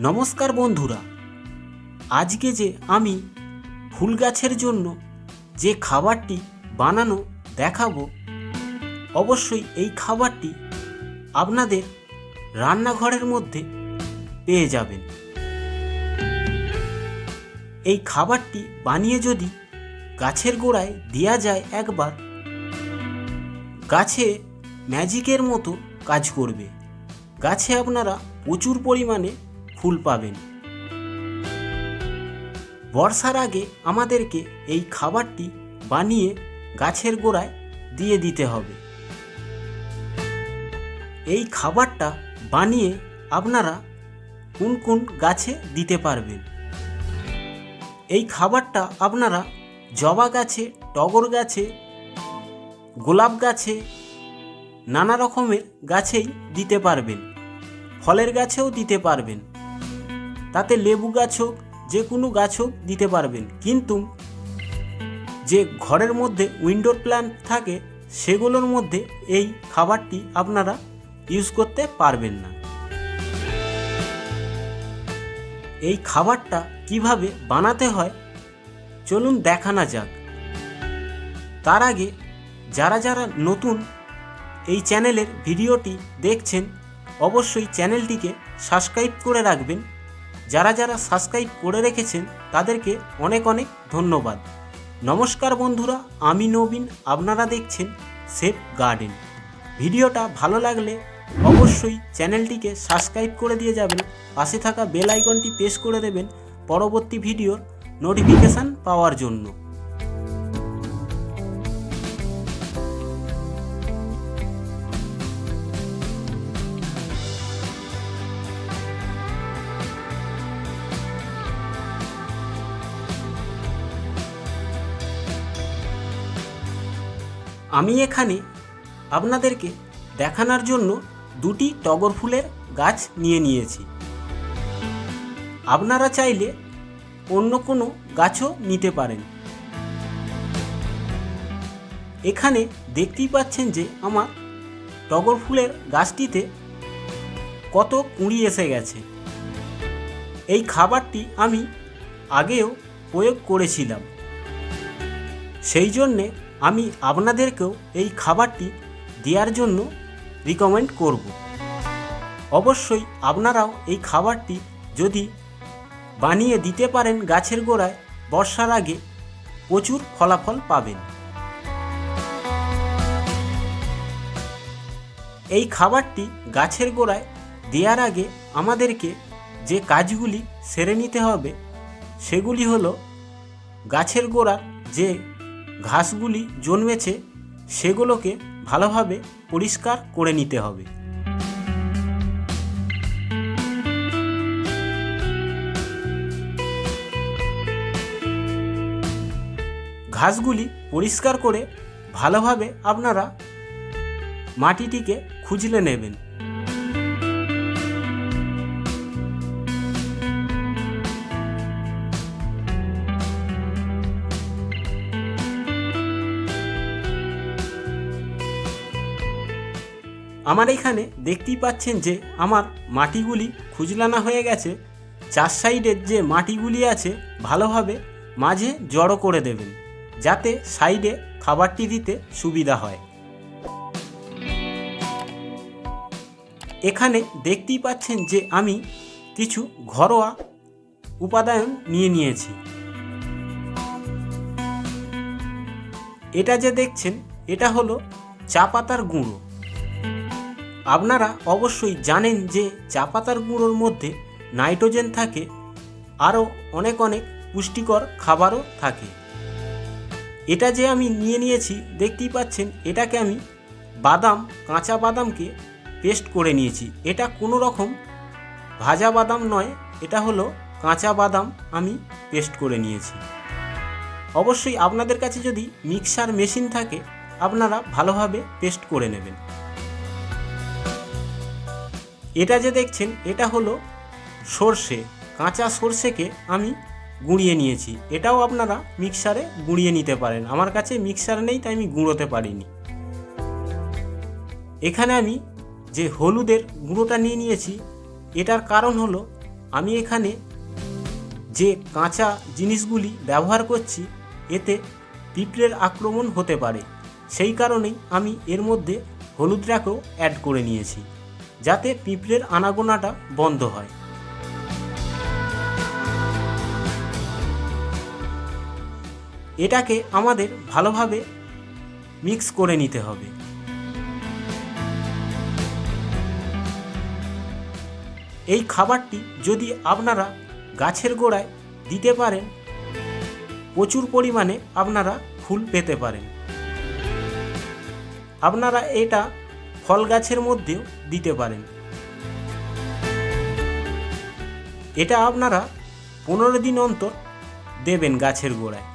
নমস্কার বন্ধুরা। আজকে যে আমি ফুল গাছের জন্য যে খাবারটি বানানো দেখাবো, অবশ্যই এই খাবারটি আপনাদের রান্নাঘরের মধ্যে পেয়ে যাবেন। এই খাবারটি বানিয়ে যদি গাছের গোড়ায় দেওয়া যায় একবার, গাছে ম্যাজিকের মতো কাজ করবে। গাছে আপনারা প্রচুর পরিমাণে ফুল পাবেন। বর্ষার আগে আমাদেরকে এই খাবারটি বানিয়ে গাছের গোড়ায় দিয়ে দিতে হবে। এই খাবারটা বানিয়ে আপনারা কোন কোন গাছে দিতে পারবেন? এই খাবারটা আপনারা জবা গাছে, টগর গাছে, গোলাপ গাছে, নানা রকমের গাছেই দিতে পারবেন। ফলের গাছেও দিতে পারবেন। তাতে লেবু গাছ হোক, যে কোনো গাছ হোক দিতে পারবেন। কিন্তু যে ঘরের মধ্যে উইন্ডোর প্ল্যান্ট থাকে, সেগুলোর মধ্যে এই খাবারটি আপনারা ইউজ করতে পারবেন না। এই খাবারটা কীভাবে বানাতে হয়, চলুন দেখানো যাক। তার আগে যারা যারা নতুন এই চ্যানেলের ভিডিওটি দেখছেন, অবশ্যই চ্যানেলটিকে সাবস্ক্রাইব করে রাখবেন। যারা যারা সাবস্ক্রাইব করে রেখেছেন, তাদেরকে অনেক অনেক ধন্যবাদ। নমস্কার বন্ধুরা, আমি নবীন, আপনারা দেখছেন সেফ গার্ডেন ভিডিওটা ভালো লাগলে অবশ্যই চ্যানেলটিকে সাবস্ক্রাইব করে দিয়ে যাবেন, পাশে থাকা বেল আইকনটি প্রেস করে দেবেন পরবর্তী ভিডিওর নোটিফিকেশান পাওয়ার জন্য। আমি এখানে আপনাদেরকে দেখানোর জন্য দুটি টগর ফুলের গাছ নিয়ে নিয়েছি। আপনারা চাইলে অন্য কোনো গাছও নিতে পারেন। এখানে দেখতেই পাচ্ছেন যে আমার টগর ফুলের গাছটিতে কত কুঁড়ি এসে গেছে। এই খাবারটি আমি আগেও প্রয়োগ করেছিলাম। সেই জন্যে আমি আপনাদেরকেও এই খাবারটি দেওয়ার জন্য রিকমেন্ড করব। অবশ্যই আপনারাও এই খাবারটি যদি বানিয়ে দিতে পারেন গাছের গোড়ায়, বর্ষার আগে প্রচুর ফলাফল পাবেন। এই খাবারটি গাছের গোড়ায় দেওয়ার আগে আমাদেরকে যে কাজগুলি সেরে নিতে হবে, সেগুলি হলো গাছের গোড়ার যে ঘাসগুলি জন্মেছে, সেগুলোকে ভালোভাবে পরিষ্কার করে নিতে হবে। ঘাসগুলি পরিষ্কার করে ভালোভাবে আপনারা মাটিটিকে খুঁজলে নেবেন। আমার এখানে দেখতেই পাচ্ছেন যে আমার মাটিগুলি খুজলানা হয়ে গেছে। চার সাইডের যে মাটিগুলি আছে, ভালোভাবে মাঝে জড়ো করে দেবেন, যাতে সাইডে খাবারটি দিতে সুবিধা হয়। এখানে দেখতেই পাচ্ছেন যে আমি কিছু ঘরোয়া উপাদান নিয়ে নিয়েছি। এটা যে দেখছেন, এটা হলো চা পাতার গুঁড়ো। আপনারা অবশ্যই জানেন যে চা পাতার গুঁড়োর মধ্যে নাইট্রোজেন থাকে, আরও অনেক অনেক পুষ্টিকর খাবারও থাকে। এটা যে আমি নিয়ে নিয়েছি, দেখতেই পাচ্ছেন, এটাকে আমি বাদাম, কাঁচা বাদামকে পেস্ট করে নিয়েছি। এটা কোনো রকম ভাজা বাদাম নয়, এটা হলো কাঁচা বাদাম আমি পেস্ট করে নিয়েছি। অবশ্যই আপনাদের কাছে যদি মিক্সার মেশিন থাকে, আপনারা ভালোভাবে পেস্ট করে নেবেন। এটা যে দেখছেন, এটা হলো সর্ষে। কাঁচা সর্ষেকে আমি গুঁড়িয়ে নিয়েছি। এটাও আপনারা মিক্সারে গুঁড়িয়ে নিতে পারেন। আমার কাছে মিক্সার নেই, তাই আমি গুঁড়োতে পারিনি। এখানে আমি যে হলুদের গুঁড়োটা নিয়ে নিয়েছি, এটার কারণ হলো আমি এখানে যে কাঁচা জিনিসগুলি ব্যবহার করছি, এতে পিঁপড়ের আক্রমণ হতে পারে। সেই কারণেই আমি এর মধ্যে হলুদটাকেও অ্যাড করে নিয়েছি। যাতে পিঁপড়ের আনাগোনাটা বন্ধ হয়। এটাকে আমাদের ভালোভাবে মিক্স করে নিতে হবে। এই খাবারটি যদি আপনারা গাছের গোড়ায় দিতে পারেন, প্রচুর পরিমাণে আপনারা ফুল পেতে পারেন। আপনারা এটা ফল গাছের মধ্যেও দিতে পারেন। এটা আপনারা পনেরো দিন অন্তর দেবেন গাছের গোড়ায়।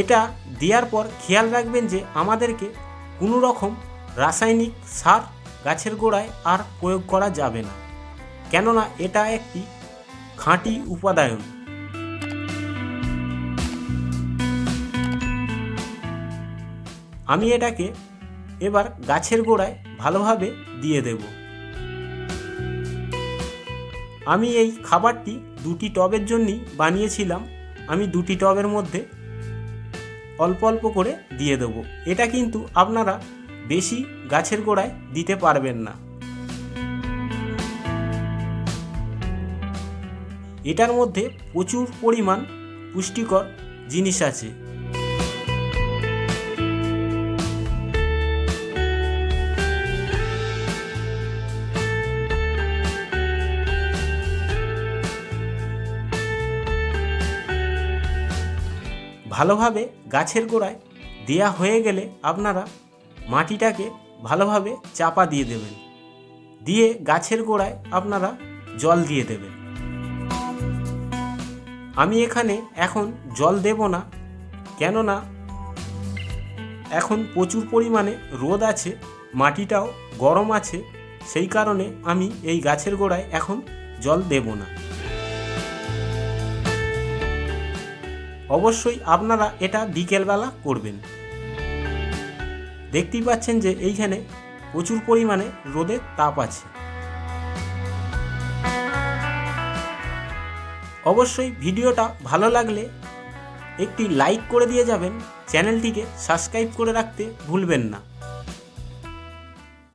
এটা দেওয়ার পর খেয়াল রাখবেন যে আমাদেরকে কোনো রকম রাসায়নিক সার গাছের গোড়ায় আর প্রয়োগ করা যাবে না। কেননা এটা একটি খাঁটি উপাদায়ন আমি এটাকে এবার গাছের গোড়ায় ভালোভাবে দিয়ে দেব। আমি এই খাবারটি দুটি টবের জন্যই বানিয়েছিলাম। আমি দুটি টবের মধ্যে অল্প অল্প করে দিয়ে দেবো। এটা কিন্তু আপনারা বেশি গাছের গোড়ায় দিতে পারবেন না। এটার মধ্যে প্রচুর পরিমাণ পুষ্টিকর জিনিস আছে। ভালোভাবে গাছের গোড়ায় দেয়া হয়ে গেলে আপনারা মাটিটাকে ভালোভাবে চাপা দিয়ে দেবেন। দিয়ে গাছের গোড়ায় আপনারা জল দিয়ে দেবেন। আমি এখানে এখন জল দেব না, কেননা এখন প্রচুর পরিমাণে রোদ আছে, মাটিটাও গরম আছে, সেই কারণে আমি এই গাছের গোড়ায় এখন জল দেব না। অবশ্যই আপনারা এটা বিকেলবেলা করবেন। দেখতেই পাচ্ছেন যে এইখানে প্রচুর পরিমাণে রোদে তাপ আছে। অবশ্যই ভিডিওটা ভালো লাগলে একটি লাইক করে দিয়ে যাবেন। চ্যানেলটিকে সাবস্ক্রাইব করে রাখতে ভুলবেন না।